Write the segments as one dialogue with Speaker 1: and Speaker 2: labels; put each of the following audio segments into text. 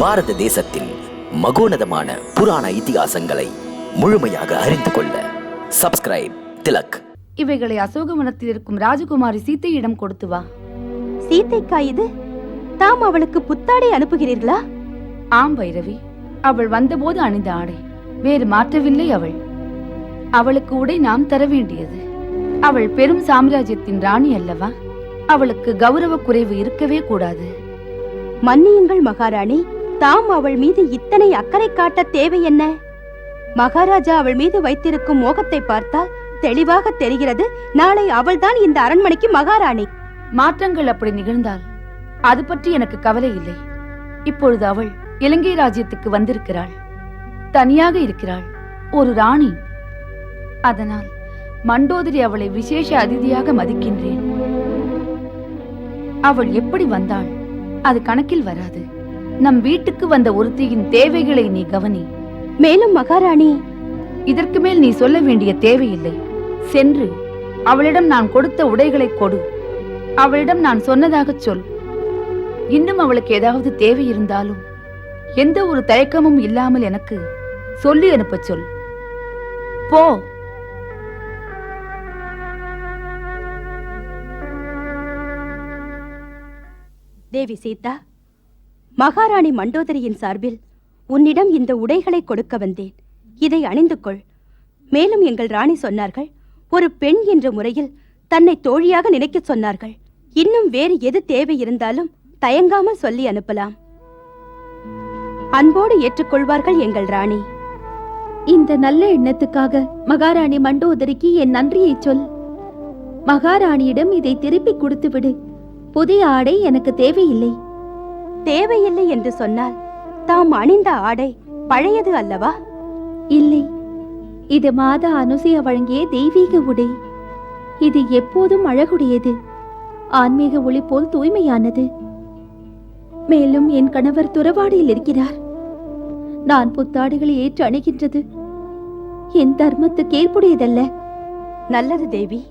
Speaker 1: பாரத தேசத்தின் மகோனதமான புராண இதிகாசங்களை முழுமையாக அறிந்து கொள்ள சப்ஸ்கிரைப் திலக்.
Speaker 2: இவைகளை அசோகவனத்தில் இருக்கும் ராஜகுமாரி சீத்தையிடம் கொடுத்து வா.
Speaker 3: சீதைக்கா இது? தாம் அவளுக்கு புத்தாடை அனுப்புகிறீர்களா?
Speaker 2: ஆம் பைரவி அவள் வந்தபோது அணிந்த ஆடை. வேறு மாற்றவில்லை அவள். அவளுக்கு உடை நாம் தர வேண்டியது அவள் பெரும் சாம்ராஜ்யத்தின் ராணி அல்லவா? அவளுக்கு கௌரவ குறைவு இருக்கவே கூடாது.
Speaker 3: மன்னியுங்கள் மகாராணி தாம் அவள் மீது இத்தனை அக்கறை காட்ட தேவை என்ன? மகாராஜா அவள் மீது வைத்திருக்கும் மோகத்தை பார்த்தால் தெளிவாக தெரிகிறது நாளை அவள்தான் இந்த அரண்மனைக்கு மகாராணி.
Speaker 2: மாற்றங்கள் அப்படி நிகழ்ந்தால் அது பற்றி எனக்கு கவலை இல்லை. இப்பொழுது அவள் இலங்கை ராஜ்யத்துக்கு வந்திருக்கிறாள். தனியாக இருக்கிறாள். ஒரு ராணி. அதனால் மண்டோதரி அவளை விசேஷ அதிதியாக மதிக்கின்றேன். அவள் எப்படி வந்தாள்? அது கணக்கில் வராது. நம் வீட்டுக்கு வந்த ஒருத்தியின் தேவைகளை நீ கவனி.
Speaker 3: மேலும் மகாராணி
Speaker 2: இதற்கு மேல் நீ சொல்ல வேண்டிய தேவையில்லை. சென்று அவளிடம் நான் கொடுத்த உடைகளை கொடு. அவளிடம் நான் சொன்னதாகச் சொல். இன்னும் அவளுக்கு ஏதாவது தேவை இருந்தாலும் எந்த ஒரு தயக்கமும் இல்லாமல் எனக்கு சொல்லி அனுப்பச் சொல். போ.
Speaker 3: தேவி சீதா மகாராணி மண்டோதரியின் சார்பில் உன்னிடம் இந்த உடைகளை கொடுக்க வந்தேன். இதை அணிந்து கொள் மேலும் எங்கள் ராணி சொன்னார்கள் ஒரு பெண் என்ற முறையில் தன்னை தோழியாக நினைக்கச் சொன்னார்கள். இன்னும் வேறு எது தேவை இருந்தாலும் தயங்காமல் சொல்லி அனுப்பலாம். அன்போடு ஏற்றுக்கொள்வார்கள் எங்கள் ராணி.
Speaker 4: இந்த நல்ல எண்ணத்துக்காக மகாராணி மண்டோதரிக்கு என் நன்றியை சொல். மகாராணியிடம் இதை திருப்பி கொடுத்துவிடு. புதிய ஆடை எனக்கு தேவையில்லை.
Speaker 3: தேவையில்லை என்று சொன்னால் தாம் அணிந்த ஆடை பழையது அல்லவா?
Speaker 4: இல்லை. இது மாதா அனுசையா வழங்கிய தெய்வீக உடை. இது எப்போதும் அழகுடையது. ஆன்மீக ஒளி போல் தூய்மையானது. மேலும் என் கணவர் துறவாடியில் இருக்கிறார். நான் புத்தாடைகளை ஏற்று அணுகின்றது. என் தர்மத்துக்கு ஏற்புடையதல்ல.
Speaker 3: நல்லது தேவி.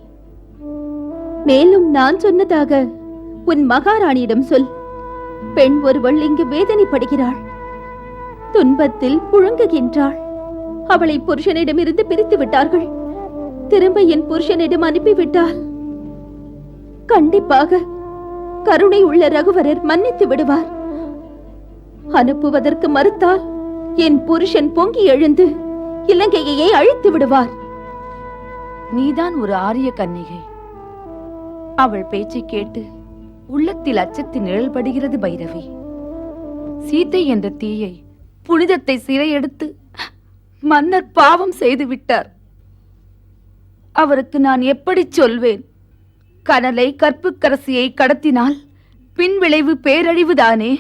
Speaker 4: மேலும் நான் சொன்னதாக உன் மகாராணியிடம் சொல். பெண் ஒருவள் இங்கு வேதனைப்படுகிறாள். துன்பத்தில் புழுங்குகின்றாள். அவளை புருஷனிடமிருந்து பிரித்து விட்டார்கள். திரும்ப என் புருஷனிடம் அனுப்பிவிட்டால். கண்டிப்பாக கருணை உள்ள ரகுவரர் மன்னித்து விடுவார். அனுப்புவதற்கு மறுத்தால் என் புருஷன் பொங்கி எழுந்து இலங்கையையே அழித்து விடுவார்.
Speaker 2: நீதான் ஒரு ஆரிய கன்னிகை. அவள் பேச்சை கேட்டு உள்ளத்தில் அச்சத்தின் நிழல்படுகிறது பைரவி. சீத்தை என்ற தீயை புனிதத்தை சிறையெடுத்து மன்னர் பாவம் செய்து விட்டார். அவருக்கு நான் எப்படி சொல்வேன்? கனலை கற்புக்கரசியை கடத்தினால் பின்விளைவு பேரழிவுதானே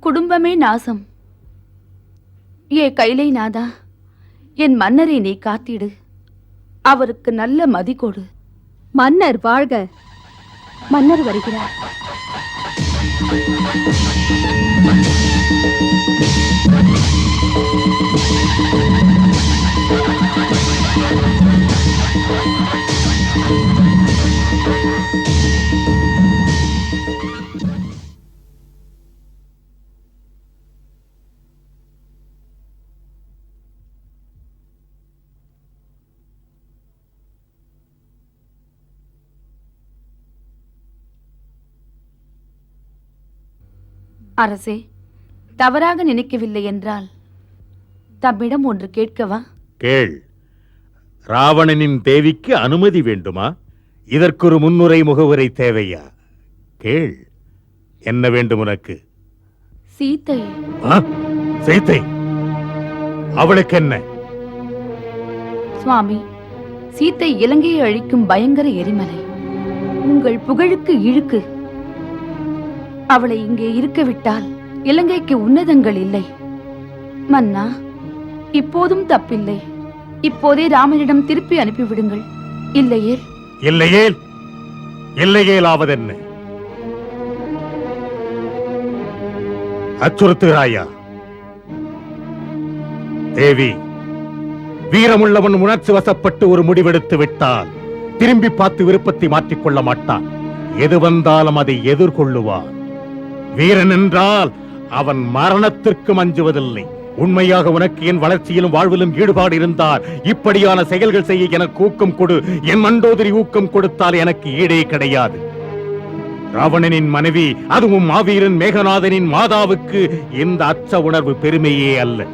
Speaker 2: குடும்பமே நாசம். ஏ கைலை நாதா என் மன்னரை நீ காத்திடு. அவருக்கு நல்ல மதி கொடு.
Speaker 4: மன்னர் வாழ்க.
Speaker 3: மன்னர் வருகிறார்
Speaker 2: அரசே தவறாக நினைக்கவில்லை என்றால் தம்மிடம் ஒன்று கேட்கவா?
Speaker 5: கேள். ராவணனின் தேவிக்கு அனுமதி வேண்டுமா? இதற்கொரு முன்னுரை முகவுரை தேவையா? கேள். என்ன வேண்டும் உனக்கு?
Speaker 2: சீத்தை?
Speaker 5: சீத்தை. அவளுக்கு என்ன?
Speaker 2: சுவாமி சீத்தை இலங்கையை அழிக்கும் பயங்கர எரிமலை. உங்கள் புகழுக்கு இழுக்கு. அவளை இங்கே இருக்க விட்டால் இலங்கைக்கு உன்னதங்கள் இல்லை. மன்னா இப்போதும் தப்பில்லை. இப்போதே ராமனிடம் திருப்பி அனுப்பிவிடுங்கள். இல்லையே
Speaker 5: இல்லையேல்? இல்லையேலாவதென்ன? அச்சுறுத்துகிறாயா தேவி வீரமுள்ளவன் உணர்ச்சி வசப்பட்டு ஒரு முடிவெடுத்து விட்டால் திரும்பி பார்த்து விருப்பத்தை மாற்றிக்கொள்ள மாட்டான். எது வந்தாலும் அதை எதிர்கொள்ளுவான். வீரன் என்றால் அவன் மரணத்திற்கு அஞ்சுவதில்லை உண்மையாக உனக்கு என் வளர்ச்சியிலும் வாழ்விலும் ஈடுபாடு இருந்தால் இப்படியான செயல்கள் செய்ய எனக்கு ஊக்கம் கொடு. என் மண்டோதரி ஊக்கம் கொடுத்தால் எனக்கு ஈடே கிடையாது. ராவணனின் மனைவி அதுவும் மாவீரன் மேகநாதனின் மாதாவுக்கு இந்த அச்ச உணர்வு பெருமையே அல்ல.